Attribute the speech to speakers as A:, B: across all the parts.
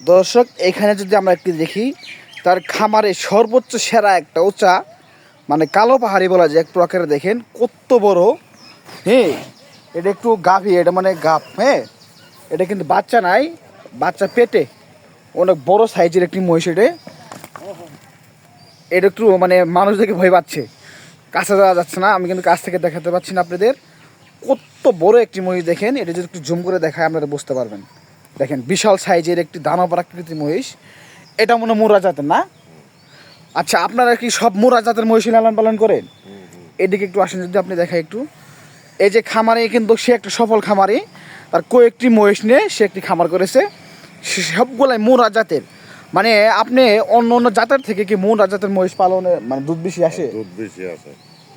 A: দর্শক, এখানে যদি আমরা একটু দেখি, তার খামারে সর্বোচ্চ সেরা একটা উঁচা মানে কালো পাহাড়ি বলা যায়, এক প্রকারে দেখেন কত বড় হ্যাঁ এটা একটু গাভী, এটা মানে গাপ হ্যাঁ এটা কিন্তু বাচ্চা নাই, বাচ্চা পেটে, অনেক বড় সাইজের একটি মহিষ এটা। এটা একটু মানে মানুষ দেখে ভয় পাচ্ছে। কাছে যাওয়া যাচ্ছে না, আমি কিন্তু কাছ থেকে দেখাতে পাচ্ছি না আপনাদের। কত বড় একটি মহিষ দেখেন, এটা যদি একটু জুম করে দেখায়, আপনারা বুঝতে পারবেন। দেখেন, বিশাল সাইজের একটি দানব প্রাকৃতিক মহিষ। এটা মনে মোরা জাতের, না? আচ্ছা আপনারা কি সব মোরা জাতের মহিষ লালন পালন করেন? এদিকে একটু আসেন যদি আপনি দেখায় একটু। এই যে খামারে কিন্তু সে একটা সফল খামারে, তার কয়েকটি মহিষ নিয়ে সে একটি খামার করেছে। সবগুলাই মোরা জাতের। মানে আপনি অন্য অন্য জাতের থেকে কি মোরা জাতের মহিষ পালনে মানে দুধ বেশি আসে?
B: দুধ বেশি আছে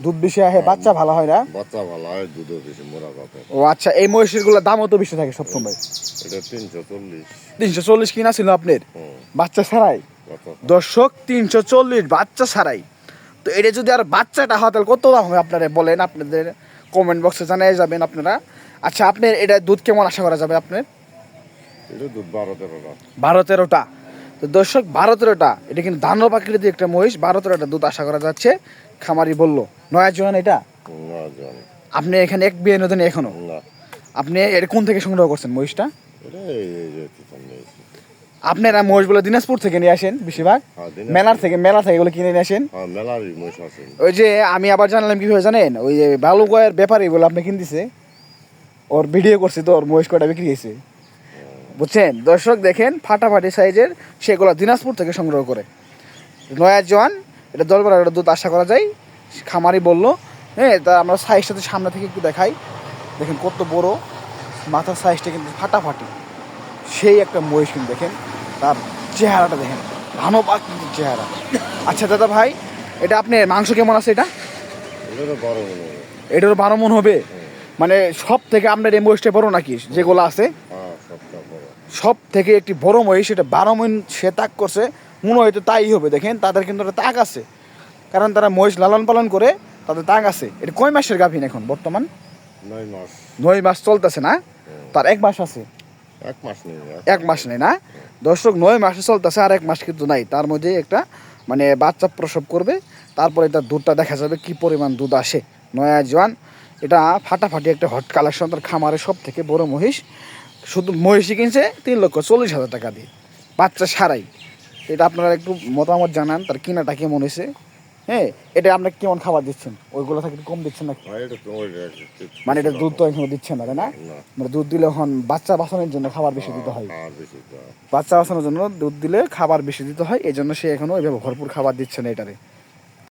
A: দুধ বেশি আসে বাচ্চা ভালো হয় না?
B: বাচ্চা ভালো হয় দুধও বেশি মোরা কথা।
A: ও আচ্ছা এই মহিষেরগুলো দামও তো বেশি থাকে সবসময়।
B: এটা তিনশো চল্লিশ।
A: তিনশো চল্লিশ কিনা ছিল আপনার? বাচ্চা ছাড়াই? দর্শক তিনশো চল্লিশ বাচ্চা ছাড়াই। তো এটা যদি আর বাচ্চাটা হয় তাহলে কত দাম হবে আপনারা বলেন আপনাদের? কমেন্ট বক্সে জানিয়ে যাবেন আপনারা। আচ্ছা আপনার এটা দুধ কেমন আশা করা যাবে আপনার?
B: বারো তেরোটা
A: তো দর্শক বারো তেরোটা এটা কিন্তু ধান প্রাকৃতিক একটা মহিষ বারো তেরোটা দুধ আশা করা যাচ্ছে খামারি বলল। নয়া জোয়ান এটা আপনি এখানে এক বিয়ে নতুন
B: এখনও?
A: আপনি এটা কোন থেকে সংগ্রহ করছেন মহিষটা? আপনারা মহিষগুলো দিনাজপুর থেকে নিয়ে আসেন বেশিরভাগ?
B: হ্যাঁ,
A: মেলার থেকে মেলা থেকে এগুলো কিনে নিয়ে আসেন?
B: হ্যাঁ মহিষ
A: ওই যে আমি আবার জানলাম কীভাবে জানেন? ওই যে বালুগয়ের ব্যাপারে বলে আপনি কিনতেছে। ওর ভিডিও করছে তো ওর মহিষ কটা বিক্রি হয়েছে। বুঝছেন? দর্শক দেখেন ফাটাফাটি সাইজের সেগুলো দিনাজপুর থেকে সংগ্রহ করে। নয়া জোয়ান এটা দলবার দুধ আশা করা যায়। খামারি বলল হ্যাঁ তা আমরা সাইজটা তো সামনে থেকে একটু দেখাই। দেখেন কত বড়। মাথার সাইজটা কিন্তু ফাটাফাটি। সেই একটা মহিষ কিন্তু দেখেন তার চেহারাটা দেখেন। ধানবাক কিন্তু চেহারা। আচ্ছা দাদা ভাই এটা আপনি মাংস কেমন আছে এটা? এটারও বারো মন হবে। মানে সব থেকে আপনার এই মহিষটা বড় নাকি? যেগুলো আছে?
B: হ্যাঁ
A: সব থেকে একটি বড় মহিষ এটা বারো মন সে তাক করছে। মনে হয়তো তাই হবে দেখেন। তাদের কিন্তু একটা তাক আছে। কারণ তারা মহিষ লালন পালন করে তাদের তাক আছে। এটা কয় মাসের গাভিন এখন বর্তমান?
B: নয় মাস।
A: নয় মাস চলতেছে না? তার এক মাস আছে।
B: এক মাস নেই
A: এক মাস নেই না? দর্শক নয় মাসে চলতেছে আর এক মাস কিন্তু নাই। তার মধ্যে একটা মানে বাচ্চা প্রসব করবে তারপরে তার দুধটা দেখা যাবে কি পরিমাণ দুধ আসে। নয়া জোয়ান এটা ফাটাফাটি একটা হট কালেকশন তার খামারে সব থেকে বড় মহিষ। শুধু মহিষই কিনছে তিন লক্ষ চল্লিশ হাজার টাকা দিয়ে। বাচ্চা সারাই। এটা আপনারা একটু মতামত জানান তার কিনাটা কেমন হয়েছে? হ্যাঁ এটা আপনার কেমন খাবার দিচ্ছেন? ওইগুলো থেকে কম দিচ্ছেন
B: হ্যাঁ তোমার
A: মানে এটা দুধ তো এখনও দিচ্ছেন না তাই না?
B: না।
A: মানে দুধ দিলে এখন বাচ্চা বাঁচানোর জন্য খাবার বেশি দিতে হয়।
B: আর বেশি তো
A: বাচ্চা বাঁচানোর জন্য দুধ দিলে খাবার বেশি দিতে হয় এই জন্য সে এখনও ওইভাবে ভরপুর খাবার দিচ্ছে না এটারে